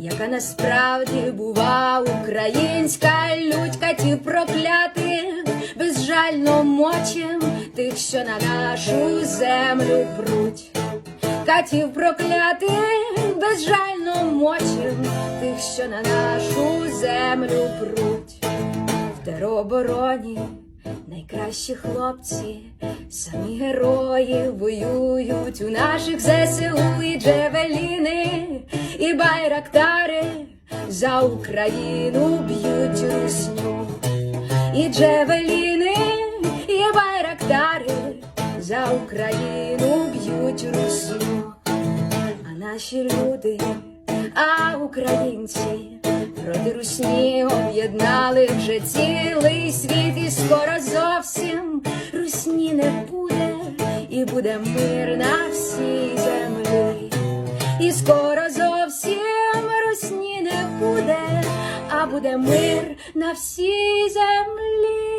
яка насправді бува українська лють катів проклятих, безжально мочим тих, що на нашу землю пруть. Катів проклятих, безжально мочим тих, що на нашу землю пруть. В теробороні найкращі хлопці, самі герої воюють у наших ЗСУ і джевеліни, байрактари за Україну б'ють русню. І джевеліни, і байрактари за Україну б'ють русню. А наші люди, а українці проти русні об'єднали вже цілий світ, і скоро зовсім русні не буде, і буде мир на всій землі. І скоро буде мир на всій землі.